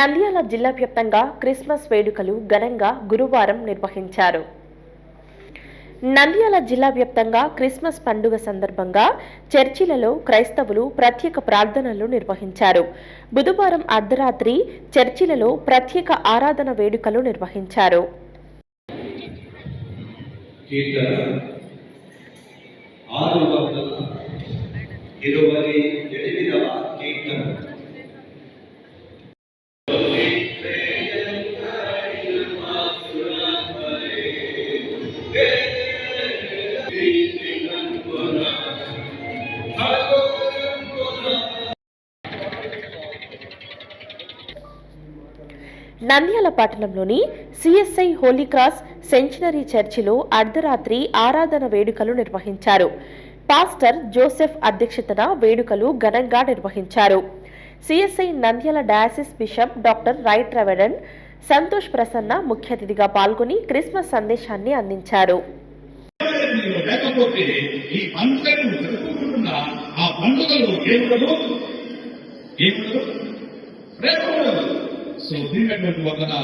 నంద్యాల జిల్లా వ్యాప్తంగా క్రిస్మస్ వేడుకలు ఘనంగా గురువారం నిర్వహించారు. నంద్యాల జిల్లా వ్యాప్తంగా క్రిస్మస్ పండుగ సందర్భంగా చర్చిలలో క్రైస్తవులు ప్రత్యేక ప్రార్థనలు నిర్వహించారు. బుధవారం అర్ధరాత్రి చర్చిలలో ప్రత్యేక ఆరాధన వేడుకలు నిర్వహించారు. ఆరు వందల ఇరవై ఎనిమిదవ కీర్తన. నంద్యాల పట్టణంలోని సిఎస్ఐ హోలీక్రాస్ సెంచునరీ సెంచినరీ చర్చిలో అర్ధరాత్రి ఆరాధన వేడుకలు నిర్వహించారు. పాస్టర్ జోసెఫ్ అధ్యక్షతన వేడుకలు ఘనంగా నిర్వహించారు. CSI Nandyal diocese bishop doctor right రెవెడన్ Santosh Prasanna ముఖ్య అతిథిగా పాల్గొని క్రిస్మస్ సందేశాన్ని అందించారు. లేకపోతే ఈ సో దీనిటువంటి వలన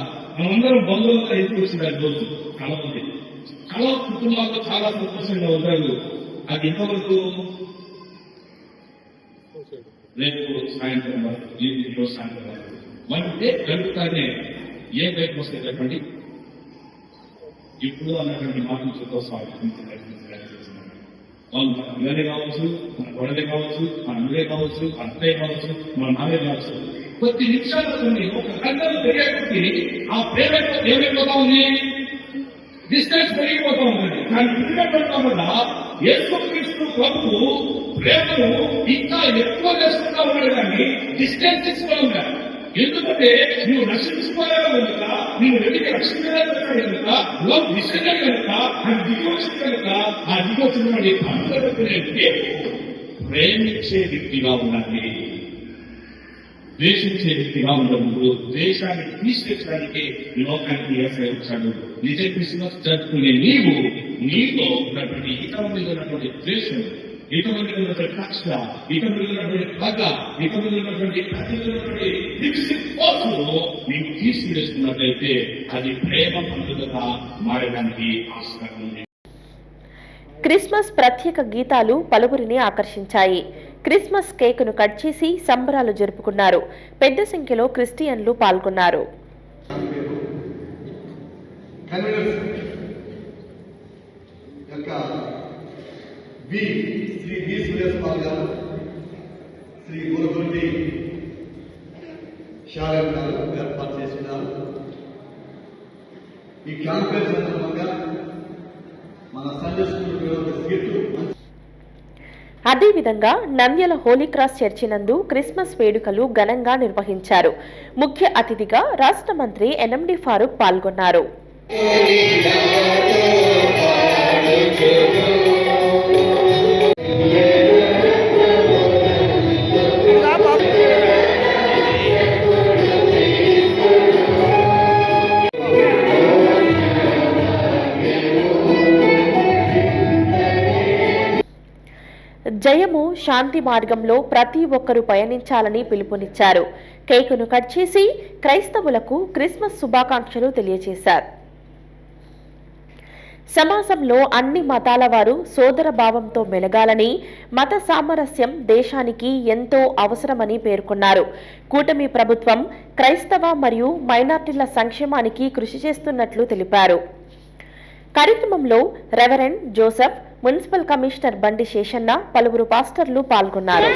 మనందరం బంధువులుగా ఎందుకు వచ్చిన రోజు కళ ఉంది కళ కుటుంబాల్లో చాలా సంతోషంగా ఉంటారు. అది ఎంతవరకు రేపు సాయంత్రం వరకు ఈ సాయంత్రం వరకు. మనకి గడుపుతానే ఏ బయటకు వస్తే చెప్పండి? ఇప్పుడు అన్నటువంటి మాటలు చూద్దాం స్వామి. వాళ్ళు మన పిల్లలే కావచ్చు మన గొడవలే కావచ్చు మన అమ్మలే కావచ్చు మన అత్తయ్య కావచ్చు మన నాన్నే కావచ్చు. కొద్ది నిమిషాలు కొన్ని ఒక గంటలు తెలియకపోతే ఆ ప్రేమ ఏమైపోతా ఉంది? డిస్టెన్స్ పెరిగిపోతా ఉంది. దాన్ని పిల్లలు వల్ల యేసుక్రీస్తు ప్రభు ప్రేమను ఇంకా ఎక్కువ చేసుకుంటా ఉన్నాడు కానీ డిస్టెన్స్ ఇస్తూ ఉన్నాడు ఎందుకంటే నువ్వు రక్షించుకోలేవు కనుక నువ్వు వెతికి రక్షించలేదు కనుక లవ్ విషయంగా కనుక అది దిగి వచ్చింది కనుక ఆ దిగి వచ్చినటువంటి పండుగ ప్రేమించే వ్యక్తిగా ఉండాలి. ద్వేషించే వ్యక్తిగా ఉండవు ద్వేషాన్ని తీసివేయడానికి లోకానికి ఏసై వచ్చాడు నిజ క్రిస్మస్ జరుపుకునే నీవు నీలో ఉన్నటువంటి ఇతర మీద ఉన్నటువంటి ద్వేషం ఇతర మీద ఉన్నటువంటి కక్ష ఇతర మీద ఉన్నటువంటి పగ ఇతర మీద ఉన్నటువంటి ప్రతి ఉన్నటువంటి నీవు తీసివేసుకున్నట్లయితే అది ప్రేమ పండుగగా మారడానికి ఆస్కారం ఉంది. క్రిస్మస్ ప్రత్యేక గీతాలు పలువురిని ఆకర్షించాయి. క్రిస్మస్ కేకును కట్ చేసి సంబరాలు జరుపుకున్నారు. పెద్ద సంఖ్యలో క్రిస్టియన్లు పాల్గొన్నారు. వి శ్రీ వి గారు శ్రీ గారు ఏర్పాటు చేస్తున్నారు ఈ క్యాంపెయిన్ సందర్భంగా మన సండే స్కూల్ అదేవిధంగా నంద్యల హోలీక్రాస్ చర్చి నందు క్రిస్మస్ వేడుకలు ఘనంగా నిర్వహించారు. ముఖ్య అతిథిగా రాష్ట్ర మంత్రి ఎన్ఎండి ఫారూక్ పాల్గొన్నారు. శాంతి మార్గంలో ప్రతి ఒక్కరూ పయనించాలని పిలుపునిచ్చారు. కేకును కట్ చేసి క్రైస్తవులకు క్రిస్మస్ శుభాకాంక్షలు తెలియజేశారు. సమాజంలో అన్ని మతాల వారు సోదర భావంతో మెలగాలని మత సామరస్యం దేశానికి ఎంతో అవసరమని పేర్కొన్నారు. కూటమి ప్రభుత్వం క్రైస్తవ మరియు మైనార్టీల సంక్షేమానికి కృషి చేస్తున్నట్లు తెలిపారు. కార్యక్రమంలో రెవరెండ్ జోసెఫ్ మున్సిపల్ కమిషనర్ బండి శేషన్న పలువురు పాస్టర్లు పాల్గొన్నారు.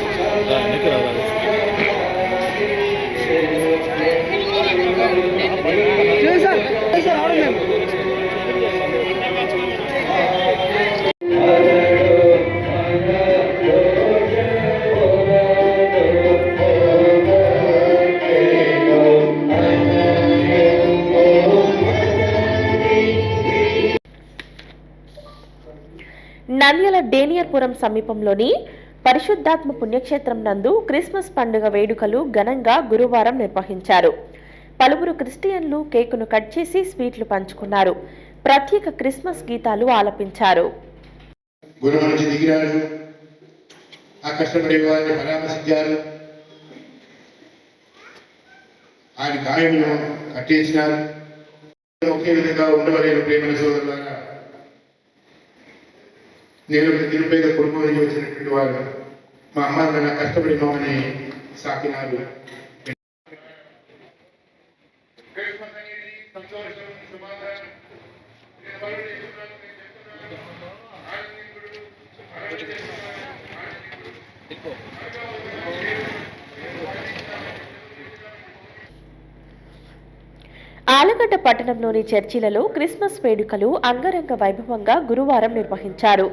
డేనియర్పురం సమీపంలోని పరిశుద్ధాత్మ పుణ్యక్షేత్రం నందు క్రిస్మస్ పండుగ వేడుకలు ఘనంగా గురువారం నిర్వహించారు. పలువురు క్రిస్టియన్లు కేకును కట్ చేసి స్వీట్లు పంచుకున్నారు. ప్రత్యేక క్రిస్మస్ గీతాలు ఆలపించారు. ఆ కష్టపడే వారిని పరామర్శించారు. ఆయన గాయములను కట్టేసినారు. ఒకే విధంగా ఉండవలేని ప్రేమల సోదరులారా నేను ఒక నిరుపేద కుటుంబం నుంచి వచ్చినటువంటి వారు మా అమ్మ కష్టపడి మమ్మల్ని సాకినారు. ఆలగడ్డ పట్టణంలోని చర్చిలలో క్రిస్మస్ వేడుకలు అంగరంగ వైభవంగా గురువారం నిర్వహించారు.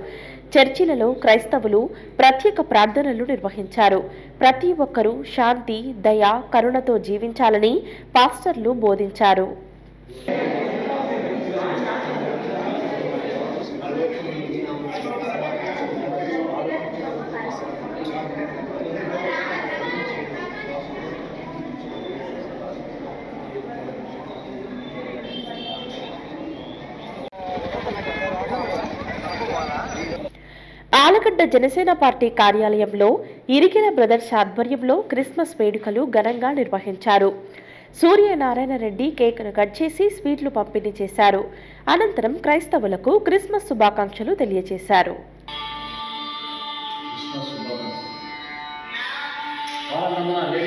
చర్చిలలో క్రైస్తవులు ప్రత్యేక ప్రార్థనలు నిర్వహించారు. ప్రతి ఒక్కరూ శాంతి దయ కరుణతో జీవించాలని పాస్టర్లు బోధించారు. ఆలగడ్డ జనసేన పార్టీ కార్యాలయంలో ఇరిగిన బ్రదర్స్ ఆధ్వర్యంలో క్రిస్మస్ వేడుకలు ఘనంగా నిర్వహించారు. సూర్యనారాయణ రెడ్డి కేక్ను కట్ చేసి స్వీట్లు పంపిణీ చేశారు. అనంతరం క్రైస్తవులకు క్రిస్మస్ శుభాకాంక్షలు తెలియజేశారు. బాగుంటుంది